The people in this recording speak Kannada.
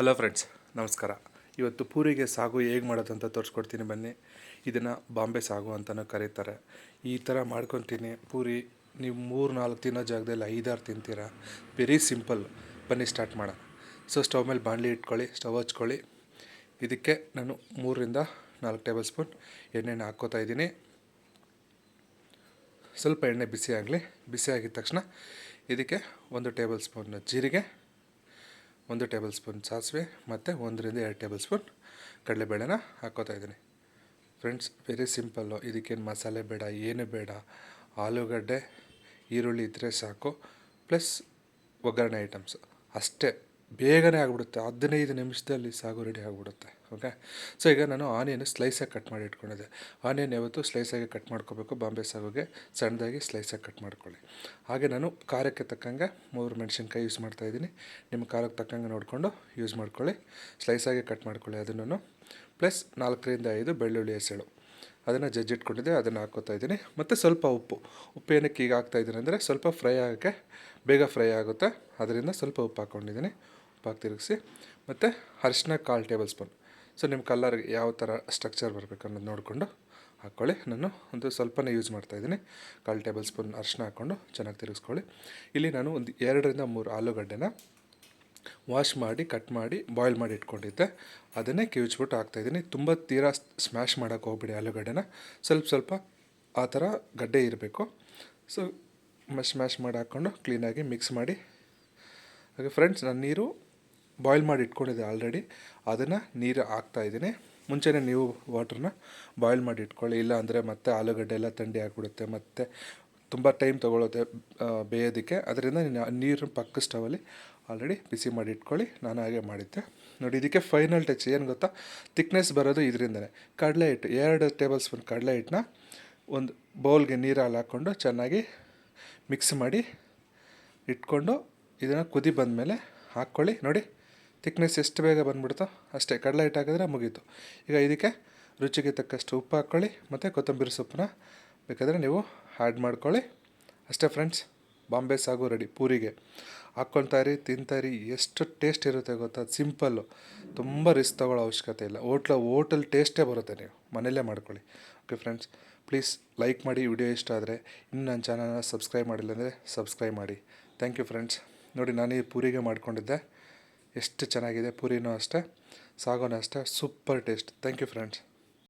ಹಲೋ ಫ್ರೆಂಡ್ಸ್ ನಮಸ್ಕಾರ. ಇವತ್ತು ಪೂರಿಗೆ ಸಾಗು ಹೇಗೆ ಮಾಡೋದಂತ ತೋರಿಸ್ಕೊಡ್ತೀನಿ ಬನ್ನಿ. ಇದನ್ನು ಬಾಂಬೆ ಸಾಗು ಅಂತಲೂ ಕರೀತಾರೆ. ಈ ಥರ ಮಾಡ್ಕೊತೀನಿ. ಪೂರಿ, ನೀವು ಮೂರು ನಾಲ್ಕು ತಿನ್ನೋ ಜಾಗದಲ್ಲಿ ಐದಾರು ತಿಂತೀರ? ವೆರಿ ಸಿಂಪಲ್ ಬನ್ನಿ ಸ್ಟಾರ್ಟ್ ಮಾಡೋಣ. ಸೊ ಸ್ಟವ್ ಮೇಲೆ ಬಾಣಲಿ ಇಟ್ಕೊಳ್ಳಿ ಸ್ಟವ್ ಹಚ್ಕೊಳ್ಳಿ. ಇದಕ್ಕೆ ನಾನು ಮೂರರಿಂದ ನಾಲ್ಕು ಟೇಬಲ್ ಸ್ಪೂನ್ ಎಣ್ಣೆನ ಹಾಕ್ಕೋತಾ ಇದ್ದೀನಿ. ಸ್ವಲ್ಪ ಎಣ್ಣೆ ಬಿಸಿ ಆಗಲಿ ಬಿಸಿ ಆಗಿದ ತಕ್ಷಣ ಇದಕ್ಕೆ ಒಂದು ಟೇಬಲ್ ಸ್ಪೂನ್ ಜೀರಿಗೆ ಒಂದು ಟೇಬಲ್ ಸ್ಪೂನ್ ಸಾಸಿವೆ ಮತ್ತು ಒಂದರಿಂದ ಎರಡು ಟೇಬಲ್ ಸ್ಪೂನ್ ಕಡಲೆಬೇಳೆನ ಹಾಕ್ಕೋತಾ ಇದ್ದೀನಿ. ಫ್ರೆಂಡ್ಸ್ ವೆರಿ ಸಿಂಪಲ್ಲು ಇದಕ್ಕೇನು ಮಸಾಲೆ ಬೇಡ, ಏನು ಬೇಡ. ಆಲೂಗಡ್ಡೆ, ಈರುಳ್ಳಿ ಇದ್ದರೆ ಸಾಕು. ಪ್ಲಸ್ ಒಗ್ಗರಣೆ ಐಟಮ್ಸ್ ಅಷ್ಟೇ. ಬೇಗನೆ ಆಗಿಬಿಡುತ್ತೆ. ಹದಿನೈದು ನಿಮಿಷದಲ್ಲಿ ಸಾಗು ರೆಡಿ ಆಗಿಬಿಡುತ್ತೆ. ಓಕೆ ಸೊ ಈಗ ನಾನು ಆನಿಯನ್ ಸ್ಲೈಸಾಗಿ ಕಟ್ ಮಾಡಿ ಇಟ್ಕೊಂಡಿದ್ದೆ. ಆನಿಯನ್ ಯಾವತ್ತು ಸ್ಲೈಸಾಗಿ ಕಟ್ ಮಾಡ್ಕೋಬೇಕು. ಬಾಂಬೆ ಸಾಗುಗೆ ಸಣ್ಣದಾಗಿ ಸ್ಲೈಸಾಗಿ ಕಟ್ ಮಾಡ್ಕೊಳ್ಳಿ. ಹಾಗೆ ನಾನು ಖಾರಕ್ಕೆ ತಕ್ಕಂಗೆ ಮೂರು ಮೆಣಸಿನ್ಕಾಯಿ ಯೂಸ್ ಮಾಡ್ತಾಯಿದ್ದೀನಿ ನಿಮ್ಮ ಖಾರಕ್ಕೆ ತಕ್ಕಂಗೆ ನೋಡಿಕೊಂಡು ಯೂಸ್ ಮಾಡ್ಕೊಳ್ಳಿ. ಸ್ಲೈಸಾಗಿ ಕಟ್ ಮಾಡ್ಕೊಳ್ಳಿ ಅದನ್ನು ಪ್ಲಸ್ ನಾಲ್ಕರಿಂದ ಐದು ಬೆಳ್ಳುಳ್ಳಿ ಹೆಸಳು. ಅದನ್ನು ಜಜ್ಜಿಟ್ಕೊಂಡಿದ್ದೆ ಅದನ್ನು ಹಾಕೋತಾ ಇದ್ದೀನಿ. ಮತ್ತು ಸ್ವಲ್ಪ ಉಪ್ಪು. ಉಪ್ಪು ಏನಕ್ಕೆ ಈಗ ಹಾಕ್ತಾಯಿದ್ದೀನಿ ಅಂದರೆ ಸ್ವಲ್ಪ ಫ್ರೈ ಆಗೋಕ್ಕೆ ಬೇಗ ಫ್ರೈ ಆಗುತ್ತೆ. ಅದರಿಂದ ಸ್ವಲ್ಪ ಉಪ್ಪು ಹಾಕ್ಕೊಂಡಿದ್ದೀನಿ ಹಾಕಿ ತಿರುಗಿಸಿ, ಮತ್ತು ಅರಿಶಿನ ಕಾಲು ಟೇಬಲ್ ಸ್ಪೂನ್. ಸೊ ನಿಮ್ಮ ಕಲ್ಲರ್ ಯಾವ ಥರ ಸ್ಟ್ರಕ್ಚರ್ ಬರಬೇಕು ಅನ್ನೋದು ನೋಡಿಕೊಂಡು ಹಾಕ್ಕೊಳ್ಳಿ ನಾನು ಒಂದು ಸ್ವಲ್ಪನೇ ಯೂಸ್ ಮಾಡ್ತಾಯಿದ್ದೀನಿ ಕಾಲು ಟೇಬಲ್ ಸ್ಪೂನ್ ಅರಿಶಿನ ಹಾಕ್ಕೊಂಡು ಚೆನ್ನಾಗಿ ತಿರುಗಿಸ್ಕೊಳ್ಳಿ. ಇಲ್ಲಿ ನಾನು ಒಂದು ಎರಡರಿಂದ ಮೂರು ಆಲೂಗಡ್ಡೆನ ವಾಶ್ ಮಾಡಿ ಕಟ್ ಮಾಡಿ ಬಾಯ್ಲ್ ಮಾಡಿ ಇಟ್ಕೊಂಡಿದ್ದೆ. ಅದನ್ನೇ ಕಿವಿಚ್ಬಿಟ್ಟು ಹಾಕ್ತಾಯಿದ್ದೀನಿ ತುಂಬ ತೀರಾ ಸ್ಮ್ಯಾಶ್ ಮಾಡೋಕ್ಕೆ ಹೋಗ್ಬಿಡಿ ಆಲೂಗಡ್ಡೆನ. ಸ್ವಲ್ಪ ಸ್ವಲ್ಪ ಆ ಥರ ಗಡ್ಡೆ ಇರಬೇಕು. ಸೊ ಮ್ಯಾಶ್ ಮ್ಯಾಶ್ ಮಾಡಿ ಹಾಕ್ಕೊಂಡು ಕ್ಲೀನಾಗಿ ಮಿಕ್ಸ್ ಮಾಡಿ. ಹಾಗೆ ಫ್ರೆಂಡ್ಸ್ ನಾನು ನೀರು ಬಾಯ್ಲ್ ಮಾಡಿ ಇಟ್ಕೊಂಡಿದ್ದೆ ಆಲ್ರೆಡಿ ಅದನ್ನು ನೀರು ಹಾಕ್ತಾಯಿದ್ದೀನಿ ಮುಂಚೆನೇ ನೀವು ವಾಟ್ರನ್ನ ಬಾಯ್ಲ್ ಮಾಡಿ ಇಟ್ಕೊಳ್ಳಿ. ಇಲ್ಲ ಅಂದರೆ ಮತ್ತೆ ಆಲೂಗಡ್ಡೆ ಎಲ್ಲ ಥಂಡಿ ಆಗಿಬಿಡುತ್ತೆ. ಮತ್ತು ತುಂಬ ಟೈಮ್ ತೊಗೊಳುತ್ತೆ ಬೇಯೋದಕ್ಕೆ. ಅದರಿಂದ ನೀರು ಪಕ್ಕ ಸ್ಟವಲ್ಲಿ ಆಲ್ರೆಡಿ ಬಿಸಿ ಮಾಡಿ ಇಟ್ಕೊಳ್ಳಿ. ನಾನು ಹಾಗೆ ಮಾಡಿದ್ದೆ. ನೋಡಿ, ಇದಕ್ಕೆ ಫೈನಲ್ ಟಚ್ ಏನು ಗೊತ್ತಾ? ತಿಕ್ನೆಸ್ ಬರೋದು ಇದರಿಂದನೇ. ಕಡಲೆ ಹಿಟ್ಟು, ಎರಡು ಟೇಬಲ್ ಸ್ಪೂನ್ ಕಡಲೆ ಹಿಟ್ಟನ್ನ ಒಂದು ಬೌಲ್ಗೆ ನೀರಲ್ಲಿ ಹಾಕ್ಕೊಂಡು ಚೆನ್ನಾಗಿ ಮಿಕ್ಸ್ ಮಾಡಿ ಇಟ್ಕೊಂಡು ಇದನ್ನು ಕುದಿ ಬಂದಮೇಲೆ ಹಾಕ್ಕೊಳ್ಳಿ. ನೋಡಿ ತಿಕ್ನೆಸ್ ಎಷ್ಟು ಬೇಗ ಬಂದ್ಬಿಡ್ತೋ ಅಷ್ಟೇ ಕಡಲೆ ಹಿಟ್ಟು ಹಾಕಿದ್ರೆ ಮುಗೀತು. ಈಗ ಇದಕ್ಕೆ ರುಚಿಗೆ ತಕ್ಕಷ್ಟು ಉಪ್ಪು ಹಾಕ್ಕೊಳ್ಳಿ, ಮತ್ತು ಕೊತ್ತಂಬರಿ ಸೊಪ್ಪನ್ನ ಬೇಕಾದರೆ ನೀವು ಆ್ಯಡ್ ಮಾಡ್ಕೊಳ್ಳಿ. ಅಷ್ಟೇ ಫ್ರೆಂಡ್ಸ್ ಬಾಂಬೆ ಸಾಗು ರೆಡಿ ಪೂರಿಗೆ. ಹಾಕ್ಕೊಳ್ತಾಯಿರಿ ತಿಂತಾಯಿರಿ ಎಷ್ಟು ಟೇಸ್ಟ್ ಇರುತ್ತೆ ಗೊತ್ತಾ? ಸಿಂಪಲ್ಲು ತುಂಬ ರಿಸ್ಕ್ ತೊಗೊಳ್ಳೋ ಅವಶ್ಯಕತೆ ಇಲ್ಲ. ಹೋಟ್ಲ ಓಟಲ್ ಟೇಸ್ಟೇ ಬರುತ್ತೆ ನೀವು, ಮನೆಯಲ್ಲೇ ಮಾಡ್ಕೊಳ್ಳಿ. ಓಕೆ ಫ್ರೆಂಡ್ಸ್ ಪ್ಲೀಸ್ ಲೈಕ್ ಮಾಡಿ ವಿಡಿಯೋ ಇಷ್ಟ ಆದರೆ ಇನ್ನು ನನ್ನ ಚಾನಲ್ನ ಸಬ್ಸ್ಕ್ರೈಬ್ ಮಾಡಿಲ್ಲ ಅಂದರೆ ಸಬ್ಸ್ಕ್ರೈಬ್ ಮಾಡಿ. ಥ್ಯಾಂಕ್ ಯು ಫ್ರೆಂಡ್ಸ್ ನೋಡಿ, ನಾನು ಈ ಪೂರಿಗೆ ಮಾಡ್ಕೊಂಡಿದ್ದೆ. ಎಷ್ಟು ಚೆನ್ನಾಗಿದೆ ಪೂರಿನೂ ಅಷ್ಟೇ ಸಾಗೋನೂ ಅಷ್ಟೇ super taste. Thank you friends